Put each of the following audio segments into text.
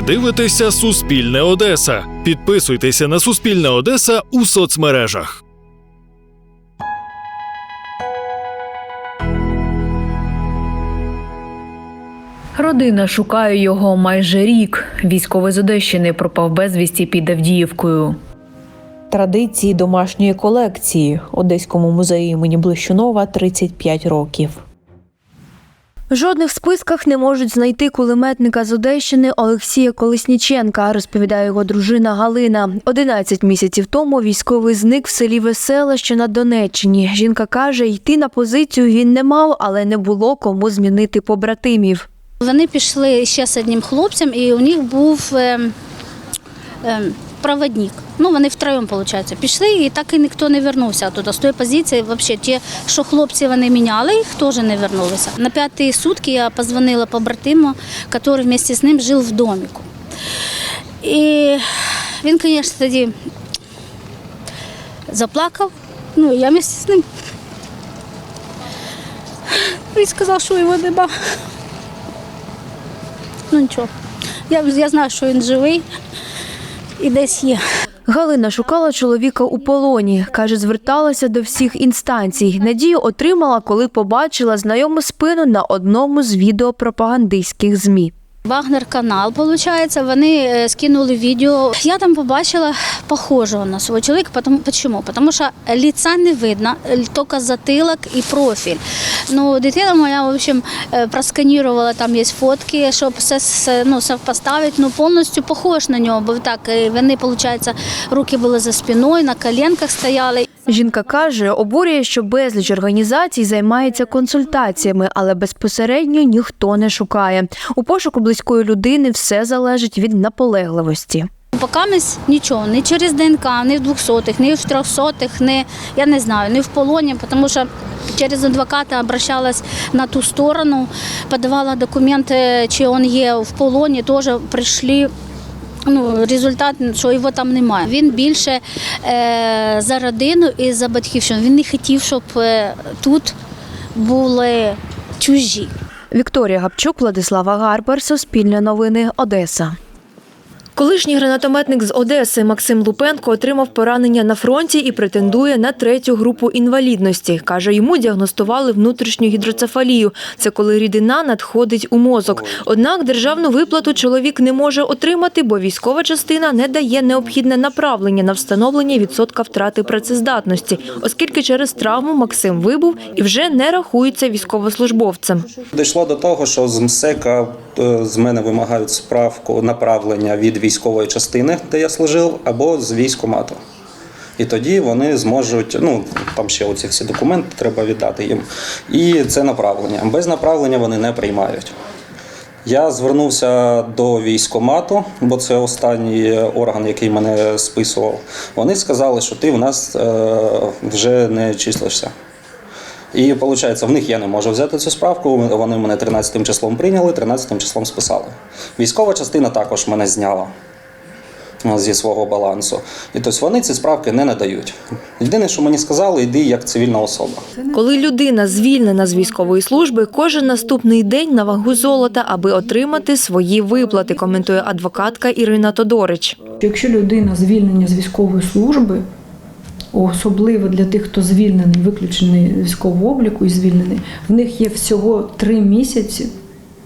Ви дивитеся Суспільне Одеса. Підписуйтеся на Суспільне Одеса у соцмережах. Родина шукає його майже рік. Військовий з Одещини пропав безвісті під Авдіївкою. Традиції домашньої колекції Одеському музеї імені Блищунова 35 років. В жодних списках не можуть знайти кулеметника з Одещини Олексія Колесніченка, розповідає його дружина Галина. 11 місяців тому військовий зник в селі Веселе, що на Донеччині. Жінка каже, йти на позицію він не мав, але не було кому змінити побратимів. Вони пішли ще з одним хлопцем, і у них був е, е, проводник. Ну, вони втроєм, виходить, пішли, і так і ніхто не вернувся туди. З тої позиції, взагалі, ті, що хлопці вони міняли, їх теж не вернулися. На п'яті сутки я позвонила побратиму, який вместе з ним жив в домику. І він, звісно, тоді заплакав, ну, і я вместе з ним. Він сказав, що його нема. Ну нічого. Я, я знаю, що він живий і десь є. Галина шукала чоловіка у полоні. Каже, зверталася до всіх інстанцій. Надію отримала, коли побачила знайому спину на одному з відеопропагандистських ЗМІ. Вагнер канал, виходить, вони е, скинули відео. Я там побачила похожого на свого чоловіка. Тому. Тому що лица не видно, е, тільки затилок і профіль. Ну, дитина моя, в общем, е, просканірувала, там є фотки, щоб все ну, совпоставити. Ну, повністю похож на нього, бо так, вони, виходить, руки були за спиною, на коленках стояли. Жінка каже, обурює, що безліч організацій займається консультаціями, але безпосередньо ніхто не шукає. У пошуку близької людини все залежить від наполегливості. Покамись нічого, ні через ДНК, ні в двохсотих, ні в трьохсотих, ні, я не знаю, ні в полоні, тому що через адвоката обращалась на ту сторону, подавала документи, чи він є в полоні, теж прийшли. Ну, результат, що його там немає. Він більше е, за родину і за батьківщину. Він не хотів, щоб е, тут були чужі. Вікторія Гапчук, Владислава Гарбер, Суспільне новини, Одеса. Колишній гранатометник з Одеси Максим Лупенко отримав поранення на фронті і претендує на третю групу інвалідності. Каже, йому діагностували внутрішню гідроцефалію. Це коли рідина надходить у мозок. Однак державну виплату чоловік не може отримати, бо військова частина не дає необхідне направлення на встановлення відсотка втрати працездатності, оскільки через травму Максим вибув і вже не рахується військовослужбовцем. Дійшло до того, що з МСЕКа е, з мене вимагають справку направлення від військової частини, де я служив, або з військкомату. І тоді вони зможуть, ну там ще оці всі документи треба віддати їм. І це направлення. Без направлення вони не приймають. Я звернувся до військкомату, бо це останній орган, який мене списував. Вони сказали, що ти в нас е, вже не числишся. І виходить, в них я не можу взяти цю справку. Вони мене 13 числом прийняли, 13 числом списали. Військова частина також мене зняла зі свого балансу. І тобто вони ці справки не надають. Єдине, що мені сказали, йди як цивільна особа. Коли людина звільнена з військової служби, кожен наступний день на вагу золота, аби отримати свої виплати, коментує адвокатка Ірина Тодорич. Якщо людина звільнена з військової служби, особливо для тих, хто звільнений, виключений з військового обліку і звільнений, в них є всього три місяці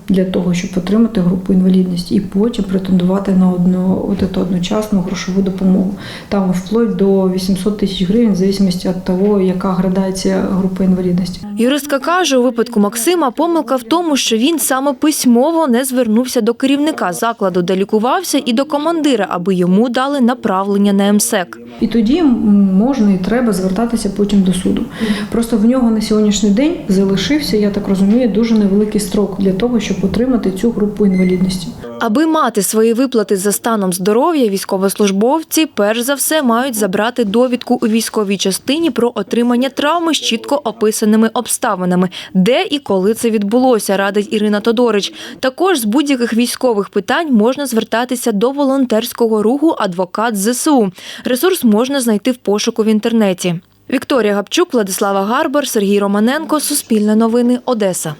для того, щоб отримати групу інвалідності і потім претендувати на одну, от эту одночасну грошову допомогу. Там вплоть до 800 тисяч гривень, в залежності від того, яка градація групи інвалідності. Юристка каже, у випадку Максима помилка в тому, що він саме письмово не звернувся до керівника закладу, де лікувався, і до командира, аби йому дали направлення на МСЕК. І тоді можна і треба звертатися потім до суду. Просто в нього на сьогоднішній день залишився, я так розумію, дуже невеликий строк для того, щоб отримати цю групу інвалідності. Аби мати свої виплати за станом здоров'я, військовослужбовці перш за все мають забрати довідку у військовій частині про отримання травми з чітко описаними обставинами, де і коли це відбулося, радить Ірина Тодорич. Також з будь-яких військових питань можна звертатися до волонтерського руху Адвокат ЗСУ. Ресурс можна знайти в пошуку в інтернеті. Вікторія Гапчук, Владислава Гарбар, Сергій Романенко, Суспільне новини, Одеса.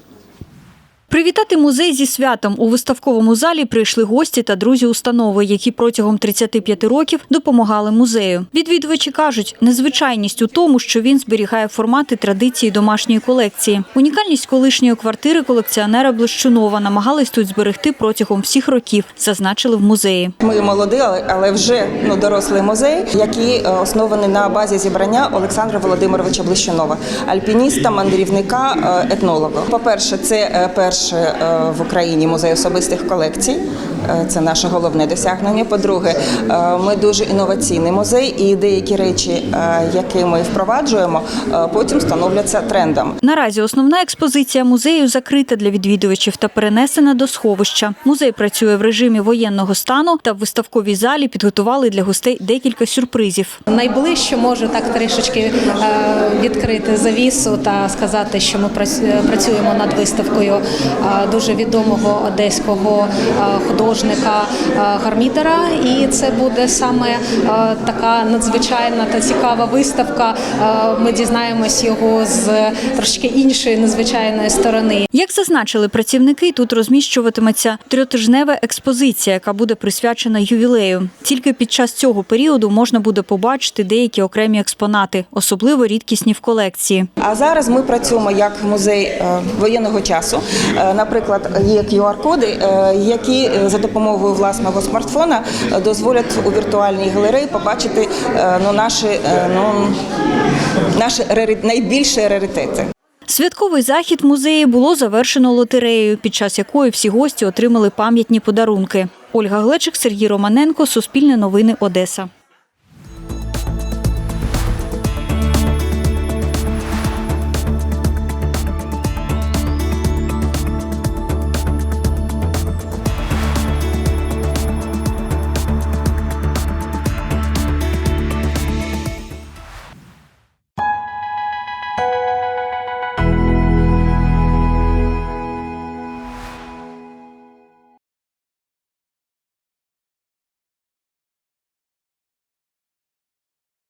Привітати музей зі святом у виставковому залі прийшли гості та друзі установи, які протягом 35 років допомагали музею. Відвідувачі кажуть, незвичайність у тому, що він зберігає формати традиції домашньої колекції. Унікальність колишньої квартири колекціонера Блищунова намагались тут зберегти протягом всіх років, зазначили в музеї. Ми молодий, але- вже ну, дорослий музей, який е, оснований на базі зібрання Олександра Володимировича Блищунова, альпініста, мандрівника, е, етнолога. По-перше, це е, перший е, в Україні музей особистих колекцій. Е, Це наше головне досягнення. По-друге, е, ми дуже інноваційний музей, і деякі речі, які ми впроваджуємо, потім становляться трендом. Наразі основна експозиція музею закрита для відвідувачів та перенесена до сховища. Музей працює в режимі воєнного стану та в виставковій залі підготували для гостей декілька сюрпризів. Найближче можу так трішечки відкрити завісу та сказати, що ми працю- працюємо над виставкою дуже відомого одеського е, художника е, Гармідера. І це буде саме е, така надзвичайна та цікава виставка. Е, Ми дізнаємось його з трошки іншої незвичайної сторони. Як зазначили працівники, тут розміщуватиметься трьотижнева експозиція, яка буде присвячена ювілею. Тільки під час цього періоду можна буде побачити деякі окремі експонати, особливо рідкісні в колекції. А зараз ми працюємо як музей е, воєнного часу. Е, Наприклад, є QR-коди, е, які е, за допомогою власного смартфона дозволять у віртуальній галереї побачити ну, наші, ну, наші найбільші раритети. Святковий захід в музеї було завершено лотереєю, під час якої всі гості отримали пам'ятні подарунки. Ольга Глечик, Сергій Романенко, Суспільне новини, Одеса.